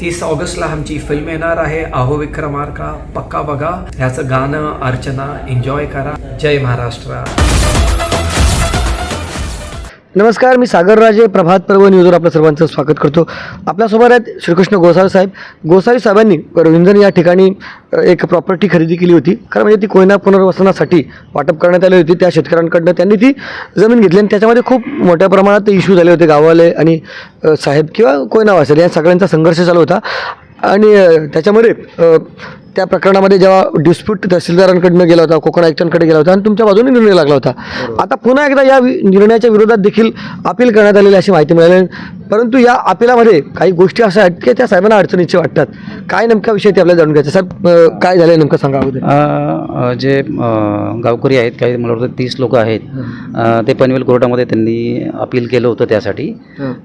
तीस ऑगस्टला आमची फिल्म येणार आहे. अहो विक्रमार्का पक्का बघा. ह्याचं गाणं अर्चना एन्जॉय करा. जय महाराष्ट्र. नमस्कार मी सागरराजे प्रभात पर्व न्यूजवर आपलं सर्वांचं स्वागत करतो. आपल्यासोबत आहेत श्रीकृष्ण गोसावी साहेब. गोसावी साहेबांनी रविंद्रन या ठिकाणी एक प्रॉपर्टी खरेदी केली होती. खरं म्हणजे ती कोयना पुनर्वसनासाठी वाटप करण्यात आली होती. त्या शेतकऱ्यांकडनं त्यांनी ती जमीन घेतली आणि त्याच्यामध्ये खूप मोठ्या प्रमाणात इश्यू झाले होते गाववाले आणि साहेब किंवा कोयनावासिल या सगळ्यांचा संघर्ष चालू होता. आणि त्याच्यामध्ये त्या प्रकरणामध्ये जेव्हा डिस्प्यूट तहसीलदारांकडनं गेला होता कोकण आयुक्तांकडे गेला होता आणि तुमच्या बाजूने निर्णय लागला होता. आता पुन्हा एकदा या निर्णयाच्या विरोधात देखील अपील करण्यात आलेली अशी माहिती मिळाली. परंतु या अपिलामध्ये काही गोष्टी अशा आहेत की त्या साहेबांना अडचणीचे वाटतात. काय नेमका विषय ते आपल्याला जाणून घ्यायचं साहेब काय झालं नेमकं सांगा अगोदर. जे गावकरी आहेत काही मला वाटतं तीस लोक आहेत ते पनवेल कोर्टामध्ये त्यांनी अपील केलं होतं त्यासाठी.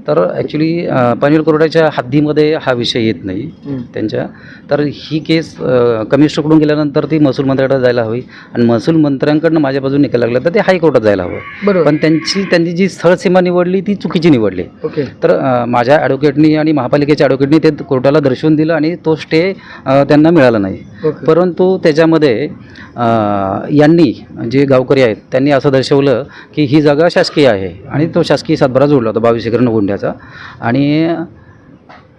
तर ॲक्च्युली पनवेल कोर्टाच्या हद्दीमध्ये हा विषय येत नाही. त्यांच्या तर ही केस कमिशनरकडून गेल्यानंतर ती महसूल मंत्र्याकडे जायला हवी. आणि महसूल मंत्र्यांकडनं माझ्या बाजूने निकाल लागला तर ते हायकोर्टात जायला हवं. पण त्यांची त्यांनी जी स्थळसीमा निवडली ती चुकीची निवडली. ओके. तर माझ्या ॲडव्होकेटनी आणि महापालिकेच्या ॲडव्होकेटनी ते कोर्टाला दर्शवून दिलं आणि तो स्टे त्यांना मिळाला नाही. परंतु त्याच्यामध्ये यांनी जे गावकरी आहेत त्यांनी असं दर्शवलं की ही जागा शासकीय आहे. आणि तो शासकीय सातबारा जोडला होता बावीस एकर गुंड्याचा आणि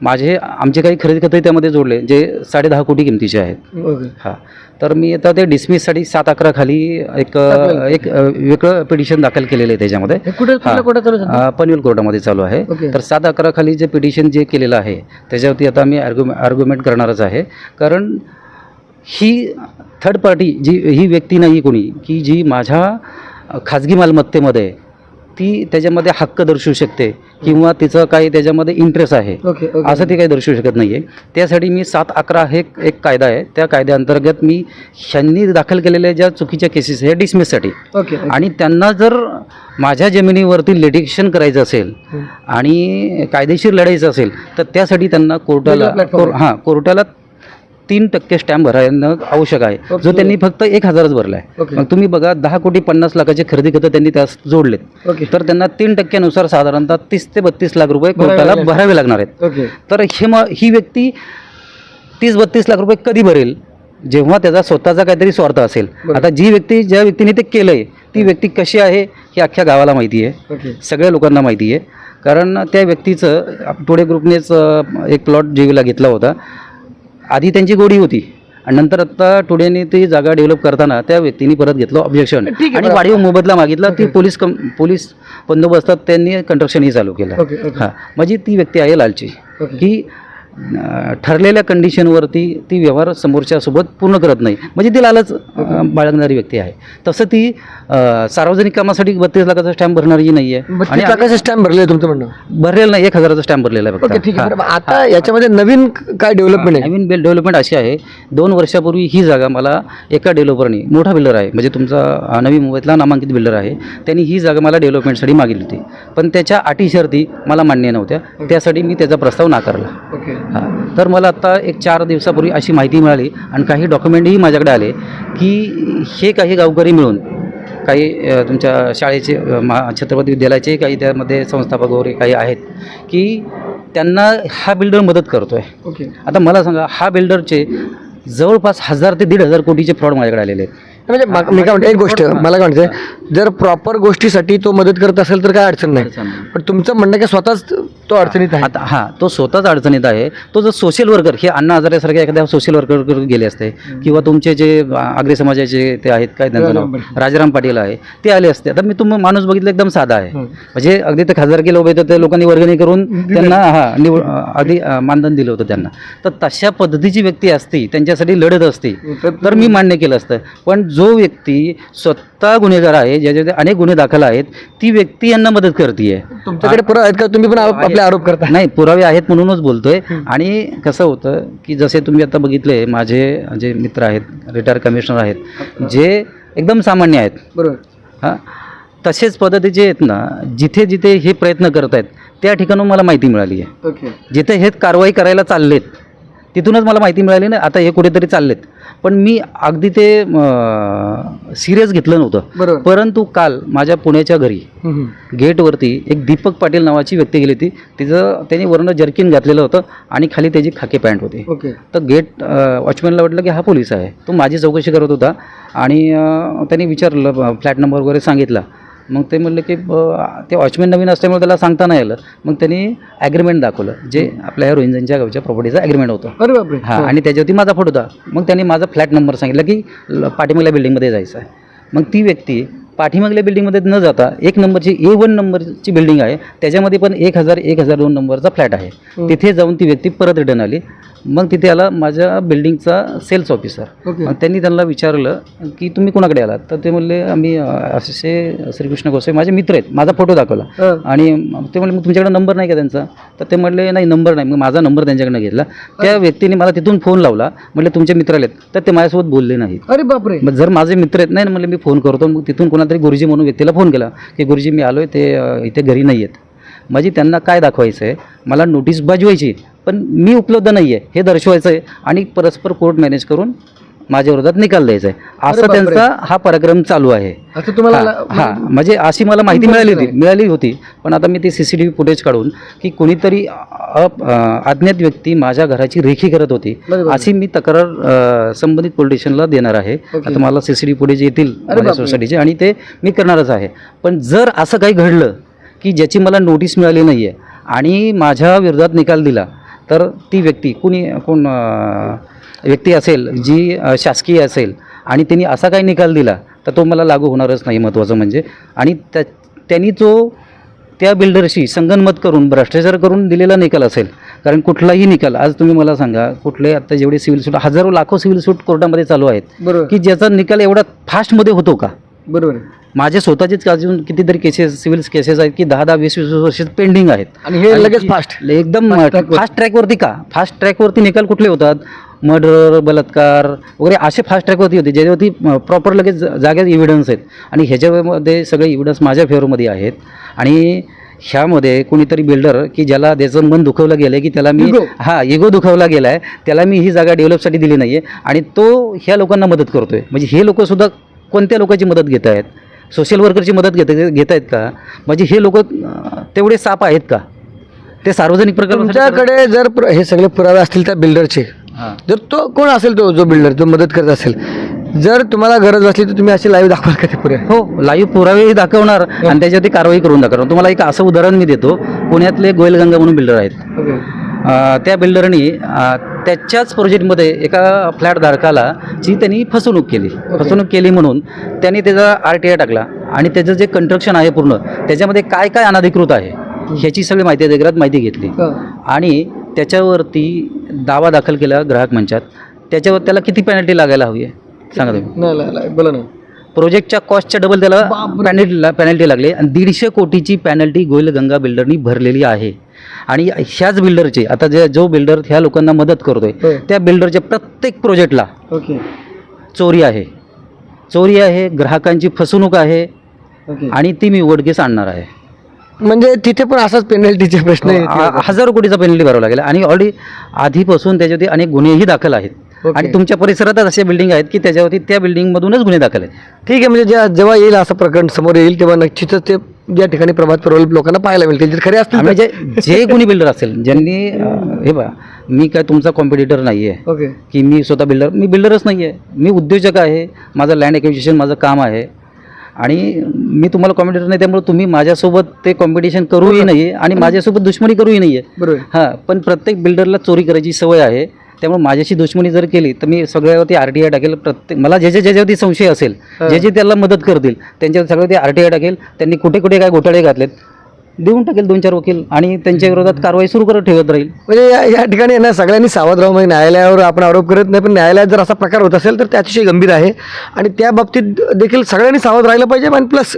माझे आमचे काही खरेदी खतही त्यामध्ये जोडले जे साडेदहा कोटी किमतीचे आहेत. हां. तर मी आता ते डिसमिससाठी सात अकरा खाली एक एक वेगळं पिटिशन दाखल केलेलं आहे त्याच्यामध्ये. हे? अ, पनवेल कोर्टामध्ये चालू आहे. ओके. तर सात अकरा खाली जे पिटिशन जे केलेलं आहे त्याच्यावरती आता मी आर्ग्युमे आर्ग्युमेंट करणारच आहे. कारण ही थर्ड पार्टी जी ही व्यक्ती नाही कोणी की जी माझ्या खाजगी मालमत्तेमध्ये ती त्याच्यामध्ये हक्क दर्शवू शकते किंवा तिचं काही त्याच्यामध्ये इंटरेस्ट आहे. असं ती काही दर्शवू शकत नाही आहे त्यासाठी मी सात अकरा हे एक कायदा आहे. त्या कायद्याअंतर्गत मी ह्यांनी दाखल केलेल्या ज्या चुकीच्या केसेस आहे डिसमिससाठी ओके आणि त्यांना जर माझ्या जमिनीवरती लिटिगेशन करायचं असेल. आणि कायदेशीर लढायचं असेल तर त्यासाठी त्यांना कोर्टाला हां कोर्टाला तीन टक्के स्टॅम्प भरायला आवश्यक आहे. जो त्यांनी फक्त एक हजारच भरला आहे. मग तुम्ही बघा दहा कोटी पन्नास लाखाचे खरेदी खतं त्यांनी त्यास जोडलेत. तर त्यांना तीन टक्क्यानुसार साधारणतः तीस ते बत्तीस लाख रुपये कोर्टाला. भरावे लागणार आहेत. तर हे मग ही व्यक्ती तीस बत्तीस लाख रुपये कधी भरेल? जेव्हा त्याचा स्वतःचा काहीतरी स्वार्थ असेल. आता जी व्यक्ती ज्या व्यक्तीने ते केलं आहे ती व्यक्ती कशी आहे ही अख्ख्या गावाला माहिती आहे सगळ्या लोकांना माहिती आहे कारण त्या व्यक्तीचं टोडे ग्रुपनेच एक प्लॉट जीवीला घेतला होता. आधी त्यांची गोडी होती आणि नंतर आता टुडेने ती जागा डेव्हलप करताना त्या व्यक्तीने परत घेतलं ऑब्जेक्शन आणि. वाढीव मोबदला मागितला ती. पोलीस कम पोलीस बंदोबस्तात त्यांनी कंस्ट्रक्शनही चालू केलं. हां. म्हणजे ती व्यक्ती आहे लालची. की ठरलेल्या कंडिशनवरती ती व्यवहार समोरच्या सोबत पूर्ण करत नाही. म्हणजे ती लालच बाळगणारी व्यक्ती आहे. तसं ती सार्वजनिक कामासाठी बत्तीस लाखाचा स्टॅम्प भरणारी नाही आहे बत्तीस लाखाचे स्टॅम्प भरले तुमचं म्हणणं? भरलेलं नाही एक हजाराचा स्टॅम्प भरलेला आहे ओके ठीक आहे हां. बरं, आता याच्यामध्ये नवीन काय डेव्हलपमेंट आहे? नवीन बिल डेव्हलपमेंट अशी आहे. दोन वर्षापूर्वी ही जागा मला एका डेव्हलपरनी मोठा बिल्डर आहे म्हणजे तुमचा अं, नवी मुंबईतला नामांकित बिल्डर आहे त्यांनी ही जागा मला डेव्हलपमेंटसाठी मागितली होती. पण त्याच्या अटी शर्ती मला मान्य नव्हत्या. त्यासाठी मी त्याचा प्रस्ताव नाकारला. ओके. हां. तर मला आत्ता एक चार दिवसापूर्वी अशी माहिती मिळाली आणि काही डॉक्युमेंटही माझ्याकडे आले की हे काही गावकरी मिळून काही तुमच्या शाळेचे महा छत्रपती विद्यालयाचे काही त्यामध्ये संस्थापक वगैरे काही आहेत की त्यांना हा बिल्डर मदत करतो आहे ओके. आता मला सांगा हा बिल्डरचे जवळपास हजार ते दीड हजार कोटीचे फ्रॉड माझ्याकडे आलेले आहेत. म्हणजे मा- काय म्हणतो एक गोष्ट मला काय म्हणायचं जर प्रॉपर गोष्टीसाठी तो मदत करत असेल तर काय अडचण नाही. अडचण नाही. पण तुमचं म्हणणं की स्वतःच तो अडचणीत आहे. आता हां तो स्वतःच अडचणीत आहे. तो जर सोशल वर्कर हे अण्णा हजारेसारख्या एखाद्या सोशल वर्कर गेले असते किंवा तुमचे जे आग्रे समाजाचे ते आहेत काय त्यांचं राजाराम नाव पाटील. राजाराम पाटील आहे ते आले असते. आता मी तुम्ही माणूस बघितलं एकदम साधा आहे. हं. म्हणजे अगदी ते खासदार केलं उभे तर ते लोकांनी वर्गणी करून त्यांना हा निवड अगदी मानधन दिलं होतं त्यांना. तर तशा पद्धतीची व्यक्ती असती त्यांच्यासाठी लढत असती. तर मी मान्य केलं असतं. पण जो व्यक्ती स्वतः गुन्हेगार आहे ज्याच्यामध्ये अनेक गुन्हे दाखल आहेत ती व्यक्ती यांना मदत करते तुमच्याकडे पुरावे आहेत का? तुम्ही पण आपले आरोप करता? नाही पुरावे आहेत म्हणूनच बोलतोय. आणि कसं होतं की जसे तुम्ही आता बघितले माझे जे मित्र आहेत रिटायर कमिशनर आहेत जे एकदम सामान्य आहेत. बरोबर. हां? तसेच पद्धतीचे आहेत ना जिथे जिथे हे प्रयत्न करत आहेत त्या ठिकाणून मला माहिती मिळाली आहे. ओके. जिथे हे कारवाई करायला चाललेत तिथूनच मला माहिती मिळाली ना आता हे कुठेतरी चाललेत. पण मी अगदी ते सिरियस घेतलं नव्हतं. परंतु काल माझ्या पुण्याच्या घरी. गेटवरती एक दीपक पाटील नावाची व्यक्ती गेली होती. तिचं त्यांनी वर्ण जर्किन घातलेलं होतं आणि खाली त्याची खाकी पॅन्ट होती. ओके. तर गेट वॉचमॅनला वाटलं की हा पोलीस आहे. तो माझी चौकशी करत होता आणि त्यांनी विचारलं फ्लॅट नंबर वगैरे सांगितला. मग ते म्हणले की ते वॉचमॅन नवीन असल्यामुळे त्याला सांगता नाही आलं. मग त्यांनी ॲग्रीमेंट दाखवलं जे आपल्या ह्या रोहिंजनच्या गावच्या प्रॉपर्टीचं ॲग्रीमेंट होतं. अरे बापरे. हां आणि त्याच्यावरती माझा फोटो होता. मग त्यांनी माझा फ्लॅट नंबर सांगितला की पाठीमागल्या बिल्डिंगमध्ये जायचं आहे. मग ती व्यक्ती पाठीमागल्या बिल्डिंगमध्ये न जाता एक नंबरची ए वन नंबरची बिल्डिंग आहे. त्याच्यामध्ये पण एक हजार एक हजार दोन नंबरचा फ्लॅट आहे. तिथे जाऊन ती व्यक्ती परत रिटर्न आली. मग तिथे आला माझ्या बिल्डिंगचा सेल्स ऑफिसर. मग त्यांनी त्यांना विचारलं की तुम्ही कुणाकडे आलात? तर ते म्हणले आम्ही असे श्रीकृष्ण गोसाई माझे मित्र आहेत. माझा फोटो दाखवला. आणि ते म्हणले मग तुमच्याकडे नंबर नाही का त्यांचा? तर ते म्हणले नाही नंबर नाही. मग माझा नंबर त्यांच्याकडनं घेतला. त्या व्यक्तीने मला तिथून फोन लावला. म्हटले तुमचे मित्र आलेत. तर ते माझ्यासोबत बोलले नाहीत. अरे बापरे. मग जर माझे मित्र आहेत नाही ना म्हणले मी फोन करतो. मग तिथून कोणातरी गुरुजी म्हणून व्यक्तीला फोन केला की गुरुजी मी आलो आहे ते इथे घरी नाही आहेत म्हणजे त्यांना काय दाखवायचं आहे मला नोटीस बजवायची. पण मी उपलब्ध नाही आहे हे दर्शवायचं आहे आणि परस्पर कोर्ट मॅनेज करून माझ्या विरोधात निकाल द्यायचा आहे असा. त्यांचा हा पराक्रम चालू आहे. तुम्हाला हा म्हणजे अशी मला माहिती मिळाली होती मिळाली होती पण आता मी ते C C T V footage काढून की कोणीतरी अज्ञात व्यक्ती माझ्या घराची रेखी करत होती. अशी मी तक्रार संबंधित पोलीस स्टेशनला देणार आहे. आता मला C C T V footage येतील माझ्या. सोसायटीचे आणि ते मी करणारच आहे. पण जर असं काही घडलं की ज्याची मला नोटीस मिळाली नाही आहे आणि माझ्या विरोधात निकाल दिला तर ती व्यक्ती कुणी कोण व्यक्ती असेल जी शासकीय असेल आणि त्यांनी असा काही निकाल दिला तर तो मला लागू होणारच नाही महत्त्वाचं म्हणजे. आणि त्या त्यांनी तो त्या बिल्डरशी संगनमत करून भ्रष्टाचार करून दिलेला निकाल असेल. कारण कुठलाही निकाल आज तुम्ही मला सांगा कुठले आता जेवढे सिव्हिल सूट हजारो लाखो सिव्हिल सूट कोर्टामध्ये चालू आहेत की ज्याचा निकाल एवढा फास्टमध्ये होतो का? बरोबर. आहे. माझे स्वतःचेच अजून कितीतरी केसेस सिव्हिल केसेस आहेत की दहा दहा वीस वीस वर्ष पेंडिंग आहेत. आणि हे लगेच फास्ट एकदम. फास्ट ट्रॅकवरती का? फास्ट ट्रॅकवरती निकाल कुठले होतात? मर्डर बलात्कार वगैरे असे फास्ट ट्रॅकवरती होते ज्याच्यावरती प्रॉपर लगेच जा- जागेत इव्हिडन्स आहेत. आणि ह्याच्यामध्ये सगळे इव्हिडन्स माझ्या फेवरमध्ये आहेत. आणि ह्यामध्ये कोणीतरी बिल्डर की ज्याला त्याचं मन दुखवलं गेलं की त्याला मी. हां इगो दुखावला गेला आहे त्याला मी ही जागा डेव्हलपसाठी दिली नाही आहे आणि तो ह्या लोकांना मदत करतो आहे म्हणजे हे लोकंसुद्धा कोणत्या लोकांची मदत घेत आहेत? सोशल वर्करची मदत घेत घेत आहेत का? म्हणजे हे लोक तेवढे साप आहेत का? ते सार्वजनिक प्रकल्प तुमच्याकडे जर हे सगळे पुरावे असतील त्या बिल्डरचे जर तो कोण असेल तो जो बिल्डर जो मदत करत असेल जर तुम्हाला गरज असली तर तुम्ही असे लाईव्ह दाखवाल का ते पुरे हो लाईव्ह पुरावेही दाखवणार आणि त्याच्यावरती कारवाई करून दाखवणार. तुम्हाला एक असं उदाहरण मी देतो. पुण्यातले गोयलगंगा म्हणून बिल्डर आहेत. त्या बिल्डरनी त्याच्याच प्रोजेक्टमध्ये एका फ्लॅट धारकाला ची त्यांनी फसवणूक केली. फसवणूक केली म्हणून त्यांनी त्याचा आर टी आय टाकला आणि त्याचं जे कंस्ट्रक्शन आहे पूर्ण त्याच्यामध्ये काय काय अनधिकृत आहे ह्याची सगळी माहिती अधिकारात माहिती घेतली. आणि त्याच्यावरती दावा दाखल केला ग्राहक मंचात. त्याच्यावर त्याला किती पेनल्टी लागायला हवी आहे? सांगा तुम्ही. नाही नाही, नाही बोला ना. प्रोजेक्टच्या कॉस्टच्या डबल त्याला पॅनल्टी पॅनल्टी लागली. आणि दीडशे कोटीची पॅनल्टी गोयलगंगा बिल्डरनी भरलेली आहे. आणि ह्याच बिल्डरचे आता जे जो बिल्डर ह्या लोकांना मदत करतोय हो. त्या बिल्डरच्या प्रत्येक प्रोजेक्टला ओके. चोरी आहे. चोरी आहे ग्राहकांची फसवणूक आहे आणि ती मी उघडकीस आणणार आहे. म्हणजे तिथे पण असाच पेनल्टीचे प्रश्न. आ- हजारो कोटीचा पेनल्टी भरावा लागेल. आणि ऑलरेडी आधीपासून त्याच्यावरती अनेक गुन्हेही दाखल आहेत. आणि तुमच्या परिसरातच अशा बिल्डिंग आहेत की त्याच्यावरती त्या बिल्डिंगमधूनच गुन्हे दाखल आहेत? ठीक आहे म्हणजे जेव्हा जेव्हा येईल असं प्रकरण समोर येईल तेव्हा निश्चितच ते ज्या ठिकाणी प्रभात परवल लोकांना पाहायला मिळतील. खरे असतील तर- जे कोणी बिल्डर असेल ज्यांनी हे बघा मी काय तुमचा कॉम्पिटिटर नाही आहे ओके की मी स्वतः बिल्डर मी बिल्डरच नाही आहे मी उद्योजक आहे माझं लँड एक्विजिशन माझं काम आहे. आणि मी तुम्हाला कॉम्पिटिटर नाही त्यामुळे तुम्ही माझ्यासोबत ते कॉम्पिटिशन करूही नाही आणि माझ्यासोबत दुश्मनी करूही नाही आहे बरोबर. हां पण प्रत्येक बिल्डरला चोरी करायची सवय आहे. त्यामुळे माझ्याशी दुश्मनी जर केली तर मी सगळ्यावरती आर टी आय टाकेल. प्रत्येक मला ज्याच्या ज्याच्यावरती संशय असेल जे जे त्याला मदत करतील त्यांच्यावर सगळ्यावरती आर टी आय टाकेल. त्यांनी कुठे कुठे काय घोटाळे घातलेत देऊन टाकेल दोन चार वकील आणि त्यांच्या विरोधात कारवाई सुरू करत ठेवत राहील. म्हणजे या या ठिकाणी ना सगळ्यांनी सावध राहून म्हणजे न्यायालयावर आपण आरोप करत नाही पण न्यायालयात जर असा प्रकार होत असेल तर ते अतिशय गंभीर आहे. आणि त्या बाबतीत देखील सगळ्यांनी सावध राहिलं पाहिजे आणि प्लस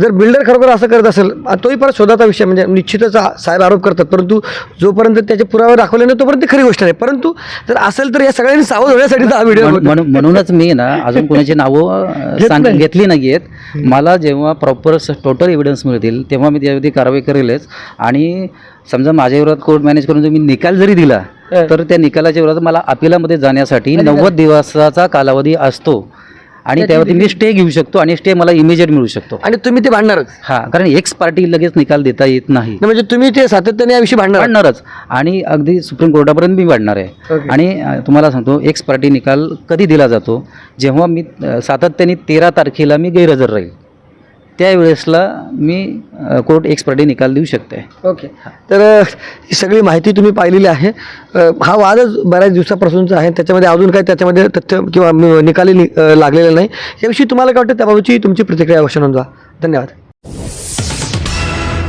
जर बिल्डर खरोखर असं करत असेल तोही परत शोधाचा विषय म्हणजे निश्चितच साहेब आरोप करतात परंतु जोपर्यंत त्याचे पुरावे दाखवले नाही तोपर्यंत खरी गोष्ट नाही. परंतु जर असेल तर या सगळ्यांनी सावध होण्यासाठी हा व्हिडिओ म्हण- म्हणून म्हणूनच मी ना अजून कोणाची नावं. घेतली नाही आहेत. मला जेव्हा प्रॉपर टोटल एव्हिडन्स मिळतील तेव्हा मी त्यावरती कारवाई करेलच. आणि समजा माझ्या विरोधात कोर्ट मॅनेज करून मी निकाल जरी दिला तर त्या निकालाच्या विरोधात मला अपिलामध्ये जाण्यासाठी नव्वद दिवसाचा कालावधी असतो. आणि त्यावरती मी स्टे घेऊ शकतो आणि स्टे मला इमिजिएट मिळू शकतो. आणि तुम्ही ते भांडणारच. हा कारण एक्स पार्टी लगेच निकाल देता येत नाही. नाही, म्हणजे तुम्ही ते सातत्याने याविषयी भांडणार वाढणारच आणि अगदी सुप्रीम कोर्टापर्यंत मी वाढणार आहे. Okay. आणि अ, तुम्हाला सांगतो एक्स पार्टी निकाल कधी दिला जातो जेव्हा मी अ, सातत्याने तेरा तारखेला मी गैरहजर राहील. त्यावेळेसला मी कोर्ट एक्स पार्टी निकाल देऊ शकते. ओके. तर ही सगळी माहिती तुम्ही पाहिलेली आहे. हा वादच बऱ्याच दिवसापासूनचा आहे. त्याच्यामध्ये अजून काही त्याच्यामध्ये तथ्य किंवा निकाली लागलेले नाही. याविषयी तुम्हाला काय वाटतं? त्याबाबतची तुमची प्रतिक्रिया अवश्य नोंदवा. धन्यवाद.